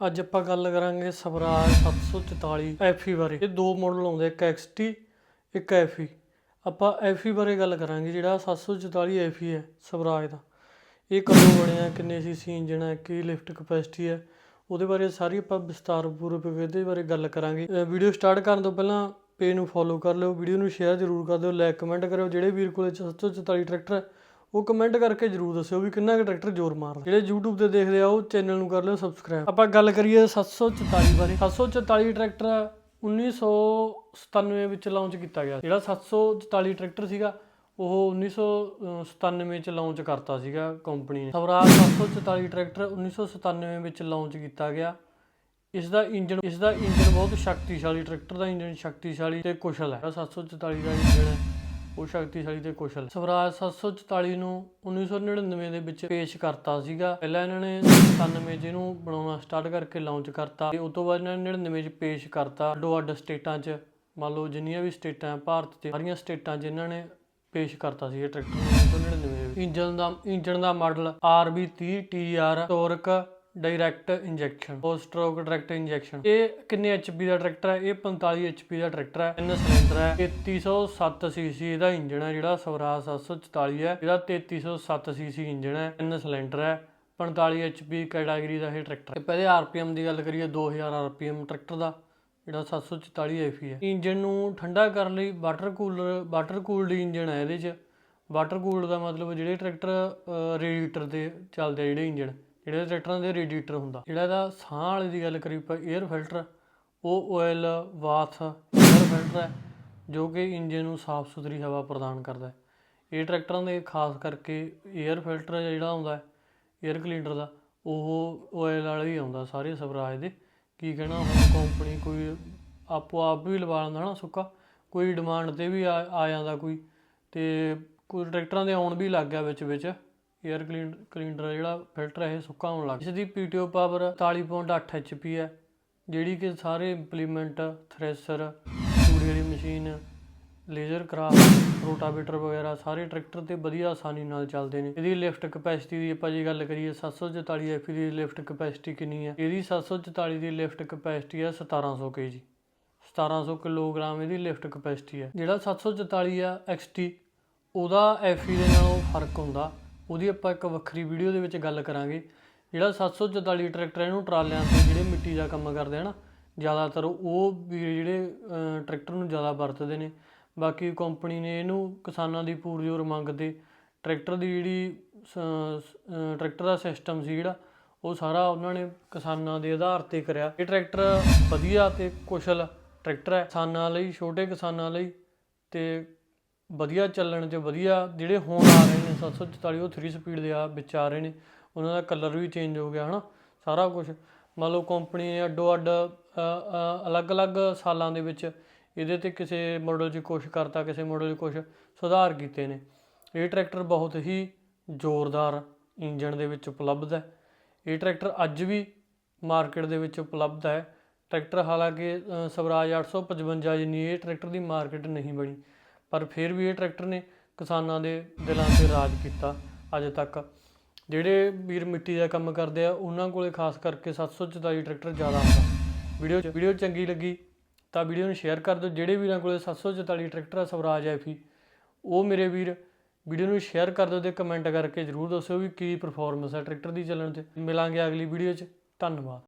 ਅੱਜ ਆਪਾਂ ਗੱਲ ਕਰਾਂਗੇ ਸਵਰਾਜ 744 FE ਬਾਰੇ। ਇਹ ਦੋ ਮਾਡਲ ਆਉਂਦੇ ਇੱਕ XT ਇੱਕ FE ਆਪਾਂ FE ਬਾਰੇ ਗੱਲ ਕਰਾਂਗੇ, ਜਿਹੜਾ 744 FE ਹੈ ਸਵਰਾਜ ਦਾ। ਇਹ ਕਦੋਂ ਬਣਿਆ, ਕਿੰਨੇ ਸੀਸੀ ਇੰਜਨ ਹੈ, ਕੀ ਲਿਫਟ ਕਪੈਸਿਟੀ ਹੈ, ਉਹਦੇ ਬਾਰੇ ਸਾਰੀ ਆਪਾਂ ਵਿਸਤਾਰਪੂਰਵਕ ਇਹਦੇ ਬਾਰੇ ਗੱਲ ਕਰਾਂਗੇ। ਵੀਡੀਓ ਸਟਾਰਟ ਕਰਨ ਤੋਂ ਪਹਿਲਾਂ ਪੇਜ ਨੂੰ ਫੋਲੋ ਕਰ ਲਿਓ, ਵੀਡੀਓ ਨੂੰ ਸ਼ੇਅਰ ਜ਼ਰੂਰ ਕਰ ਦਿਓ ਲਾਈਕ ਕਮੈਂਟ ਕਰਿਓ, ਜਿਹੜੇ ਵੀਰ ਕੋਲੇ 744 ਟਰੈਕਟਰ ਹੈ ਉਹ ਕਮੈਂਟ ਕਰਕੇ ਜਰੂਰ ਦੱਸਿਓ ਵੀ ਕਿੰਨਾ ਕੁ ਟਰੈਕਟਰ ਜ਼ੋਰ ਮਾਰਦਾ। ਜਿਹੜੇ YouTube ਤੇ ਦੇਖਦੇ ਆ, ਉਹ ਚੈਨਲ ਨੂੰ ਕਰ ਲਿਓ ਸਬਸਕ੍ਰਾਈਬ ਆਪਾਂ ਗੱਲ ਕਰੀਏ 744 ਬਾਰੇ। 744 ਟਰੈਕਟਰ 1997 ਵਿੱਚ ਲਾਂਚ ਕੀਤਾ ਗਿਆ। ਜਿਹੜਾ 744 ਟਰੈਕਟਰ ਸੀਗਾ, ਉਹ 1997 ਚ ਲਾਂਚ ਕਰਤਾ ਸੀਗਾ ਕੰਪਨੀ ਨੇ। ਸਵਰਾਜ 744 ਟਰੈਕਟਰ 1997 ਵਿੱਚ ਲਾਂਚ ਕੀਤਾ ਗਿਆ। ਇਸ ਦਾ ਇੰਜਨ ਇਸ ਦਾ ਇੰਜਨ ਬਹੁਤ ਸ਼ਕਤੀਸ਼ਾਲੀ ਟਰੈਕਟਰ ਦਾ ਇੰਜਨ ਸ਼ਕਤੀਸ਼ਾਲੀ ਤੇ ਕੁਸ਼ਲ ਹੈ। ਜਿਹੜਾ 744 ਦਾ ਇੰਜਨ ਹੈ ਉਹ ਸ਼ਕਤੀਸ਼ਾਲੀ ਤੇ ਕੁਸ਼ਲ। ਸਵਰਾਜ 744 ਨੂੰ 1999 ਦੇ ਵਿੱਚ ਪੇਸ਼ ਕਰਤਾ ਸੀਗਾ। ਪਹਿਲਾਂ ਇਹਨਾਂ ਨੇ 97 ਚ ਇਹਨੂੰ ਬਣਾਉਣਾ ਸਟਾਰਟ ਕਰਕੇ ਲਾਂਚ ਕਰਤਾ ਤੇ ਉਸ ਤੋਂ ਬਾਅਦ ਇਹਨਾਂ ਨੇ 99 ਚ ਪੇਸ਼ ਕਰਤਾ ਅੱਡੋ ਅੱਡ ਸਟੇਟਾਂ 'ਚ। ਮੰਨ ਲਓ ਜਿੰਨੀਆਂ ਵੀ ਸਟੇਟਾਂ ਭਾਰਤ ਤੇ ਸਾਰੀਆਂ ਸਟੇਟਾਂ 'ਚ ਇਹਨਾਂ ਨੇ ਪੇਸ਼ ਕਰਤਾ ਸੀ ਇਹ ਟਰੈਕਟਰ 1999 ਇੰਜਨ ਦਾ ਇੰਜਨ ਦਾ model RB30 TR torque direct injection four stroke direct injection ਇਹ ਕਿੰਨੇ ਐਚਪੀ ਦਾ ਟਰੈਕਟਰ ਹੈ? ਇਹ 45 ਐਚਪੀ ਦਾ ਟਰੈਕਟਰ ਹੈ। ਤਿੰਨ ਸਿਲੰਡਰ ਹੈ। 3307 ਸੀਸੀ ਇਹਦਾ ਇੰਜਨ ਹੈ ਜਿਹੜਾ ਸਵਰਾਜ 744 ਹੈ। ਇਹਦਾ 3307 ਸੀਸੀ ਇੰਜਨ ਹੈ। ਤਿੰਨ ਸਿਲੰਡਰ ਹੈ। 45 ਐਚਪੀ ਕੈਟਾਗਰੀ ਦਾ ਇਹ ਟਰੈਕਟਰ ਹੈ। ਪਹਿਲੇ ਆਰਪੀਐਮ ਦੀ ਗੱਲ ਕਰੀਏ 2000 ਆਰਪੀਐਮ ਟਰੈਕਟਰ ਦਾ, ਜਿਹੜਾ 744 ਐਫੀ ਹੈ। ਇੰਜਨ ਨੂੰ ਠੰਡਾ ਕਰਨ ਲਈ water cooler water cooled engine ਹੈ ਇਹਦੇ 'ਚ। ਵਾਟਰ ਕੂਲਡ ਦਾ ਮਤਲਬ ਜਿਹੜੇ ਟਰੈਕਟਰ ਰੇਡੀਏਟਰ ਤੇ ਚੱਲਦੇ ਜਿਹੜੇ ਇੰਜਣ। ਜਿਹੜਾ ਟਰੈਕਟਰਾਂ ਦੇ ਰੇਡੀਏਟਰ ਹੁੰਦਾ, ਜਿਹੜਾ ਇਹਦਾ ਸਾਹ ਵਾਲੇ ਦੀ ਗੱਲ ਕਰੀ ਆਪਾਂ 에ਅਰ ਫਿਲਟਰ ਉਹ ਆਇਲ ਵਾਥ 에ਅਰ ਫਿਲਟਰ ਹੈ, ਜੋ ਕਿ ਇੰਜਨ ਨੂੰ ਸਾਫ਼ ਸੁਥਰੀ ਹਵਾ ਪ੍ਰਦਾਨ ਕਰਦਾ ਹੈ। ਇਹ ਟਰੈਕਟਰਾਂ ਦੇ ਖਾਸ ਕਰਕੇ 에ਅਰ ਫਿਲਟਰ ਜਿਹੜਾ ਹੁੰਦਾ ਹੈ 에ਅਰ ਕਲੀਨਰ ਦਾ, ਉਹ ਆਇਲ ਵਾਲਾ ਹੀ ਆਉਂਦਾ ਸਾਰੇ ਸਵਰਾਜ ਦੇ। ਕੀ ਕਹਿਣਾ, ਹੁਣ ਕੰਪਨੀ ਕੋਈ ਆਪੋ ਆਪ ਵੀ ਲਵਾ ਲੈਂਦਾ ਹਨਾ ਸੁੱਕਾ, ਕੋਈ ਡਿਮਾਂਡ ਤੇ ਵੀ ਆ ਜਾਂਦਾ ਕੋਈ, ਤੇ ਕੋਈ ਟਰੈਕਟਰਾਂ ਦੇ ਆਉਣ ਵੀ ਲੱਗ ਗਿਆ ਵਿੱਚ ਵਿੱਚ 에ਅਰ ਕਲੀਨ ਕਲੀਨਰ ਜਿਹੜਾ ਫਿਲਟਰ ਹੈ ਇਹ ਸੁੱਕਾ ਹੋਣ ਲੱਗ ਗਿਆ। ਇਸ ਦੀ ਪੀਟੀਓ ਪਾਵਰ 43.8 ਐਚਪੀ ਹੈ, ਜਿਹੜੀ ਕਿ ਸਾਰੇ ਇੰਪਲੀਮੈਂਟ ਥ੍ਰੈਸ਼ਰ ਤੂੜੀ ਵਾਲੀ ਮਸ਼ੀਨ ਲੇਜ਼ਰ ਕਰਾਫਟ ਰੋਟਾਵੇਟਰ ਵਗੈਰਾ ਸਾਰੇ ਟਰੈਕਟਰ ਤੇ ਵਧੀਆ ਆਸਾਨੀ ਨਾਲ ਚੱਲਦੇ ਨੇ। ਇਹਦੀ ਲਿਫਟ ਕਪੈਸਿਟੀ ਦੀ ਆਪਾਂ ਜੇ ਗੱਲ ਕਰੀਏ 744 ਐਫ ਦੀ ਲਿਫਟ ਕਪੈਸਿਟੀ ਕਿੰਨੀ ਹੈ? ਇਹਦੀ 744 ਦੀ ਲਿਫਟ ਕਪੈਸਿਟੀ ਹੈ 1700 kg 1700 ਕਿਲੋਗ੍ਰਾਮ ਇਹਦੀ ਲਿਫਟ ਕਪੈਸਿਟੀ ਹੈ। ਜਿਹੜਾ 744 ਆ XT ਉਹਦਾ FE ਦੇ ਨਾਲੋਂ ਫ਼ਰਕ ਹੁੰਦਾ। ਉਹਦੀ ਆਪਾਂ ਇੱਕ ਵੱਖਰੀ ਵੀਡੀਓ ਦੇ ਵਿੱਚ ਗੱਲ ਕਰਾਂਗੇ। ਜਿਹੜਾ 744 ਟਰੈਕਟਰ ਇਹਨੂੰ ਟਰਾਲਿਆਂ ਤੇ ਜਿਹੜੇ ਮਿੱਟੀ ਦਾ ਕੰਮ ਕਰਦੇ ਹਨ ਜ਼ਿਆਦਾਤਰ ਉਹ ਵੀ ਜਿਹੜੇ ਟਰੈਕਟਰ ਨੂੰ ਜ਼ਿਆਦਾ ਵਰਤਦੇ ਨੇ। ਬਾਕੀ ਕੰਪਨੀ ਨੇ ਇਹਨੂੰ ਕਿਸਾਨਾਂ ਦੀ ਪੂਰਜੋਰ ਮੰਗ ਤੇ ਟਰੈਕਟਰ ਦੀ ਜਿਹੜੀ ਸ- ਟਰੈਕਟਰ ਦਾ ਸਿਸਟਮ ਸੀ ਜਿਹੜਾ, ਉਹ ਸਾਰਾ ਉਹਨਾਂ ਨੇ ਕਿਸਾਨਾਂ ਦੇ ਆਧਾਰ ਤੇ ਕਰਿਆ। ਇਹ ਟਰੈਕਟਰ ਵਧੀਆ ਤੇ ਕੁਸ਼ਲ ਟਰੈਕਟਰ ਹੈ, ਕਿਸਾਨਾਂ ਲਈ, ਛੋਟੇ ਕਿਸਾਨਾਂ ਲਈ ਤੇ ਵਧੀਆ ਚੱਲਣ 'ਚ ਵਧੀਆ, ਜਿਹੜੇ ਹੁਣ ਆ ਰਹੇ 744 ਉਹ 3 ਸਪੀਡ ਦੇ ਆ ਵਿੱਚ ਆ ਰਹੇ ਨੇ। ਉਹਨਾਂ ਦਾ ਕਲਰ ਵੀ ਚੇਂਜ ਹੋ ਗਿਆ ਹਨਾ? ਸਾਰਾ ਕੁਝ ਮੰਨ ਲਓ ਕੰਪਨੀ ਨੇ ਅੱਡੋ ਅੱਡ ਅਲੱਗ-ਅਲੱਗ ਸਾਲਾਂ ਦੇ ਵਿੱਚ ਇਹਦੇ ਤੇ ਕਿਸੇ ਮਾਡਲ 'ਚ ਕੁਛ ਕਰਤਾ ਕਿਸੇ ਮਾਡਲ 'ਚ ਕੁਛ ਸੁਧਾਰ ਕੀਤੇ ਨੇ। ਇਹ ਟਰੈਕਟਰ ਬਹੁਤ ਹੀ ਜ਼ੋਰਦਾਰ ਇੰਜਨ ਦੇ ਵਿੱਚ ਉਪਲਬਧ ਹੈ। ਇਹ ਟਰੈਕਟਰ ਅੱਜ ਵੀ ਮਾਰਕੀਟ ਦੇ ਵਿੱਚ ਉਪਲਬਧ ਹੈ। ਟਰੈਕਟਰ ਹਾਲਾਂਕਿ ਅ, ਸਵਰਾਜ 855 ਜਿੰਨੀ ਇਹ ਟਰੈਕਟਰ ਦੀ ਮਾਰਕੀਟ ਨਹੀਂ ਬਣੀ ਪਰ ਫਿਰ ਵੀ ਇਹ ਟਰੈਕਟਰ ਨੇ ਕਿਸਾਨਾਂ ਦੇ ਦਿਲਾਂ ਤੇ ਰਾਜ ਕੀਤਾ ਅੱਜ ਤੱਕ। ਜਿਹੜੇ ਵੀਰ ਮਿੱਟੀ ਦਾ ਕੰਮ ਕਰਦੇ ਆ, ਉਹਨਾਂ ਕੋਲੇ ਖਾਸ ਕਰਕੇ 744 ਟਰੈਕਟਰ ਜ਼ਿਆਦਾ ਹੁੰਦਾ। ਵੀਡੀਓ ਵੀਡੀਓ ਚੰਗੀ ਲੱਗੀ ਤਾਂ ਵੀਡੀਓ ਨੂੰ ਸ਼ੇਅਰ ਕਰ ਦਿਓ। ਜਿਹੜੇ ਵੀਰਾਂ ਕੋਲੇ 744 ਟਰੈਕਟਰ ਆ, ਸਵਰਾਜ ਐਫੀ ਉਹ ਮੇਰੇ ਵੀਰ ਵੀਡੀਓ ਨੂੰ ਸ਼ੇਅਰ ਕਰ ਦਿਓ ਤੇ ਕਮੈਂਟ ਕਰਕੇ ਜਰੂਰ ਦੱਸਿਓ ਵੀ ਕੀ ਪਰਫਾਰਮੈਂਸ ਹੈ ਟਰੈਕਟਰ ਦੀ ਚੱਲਣ 'ਤੇ। ਮਿਲਾਂਗੇ ਅਗਲੀ ਵੀਡੀਓ 'ਚ। ਧੰਨਵਾਦ।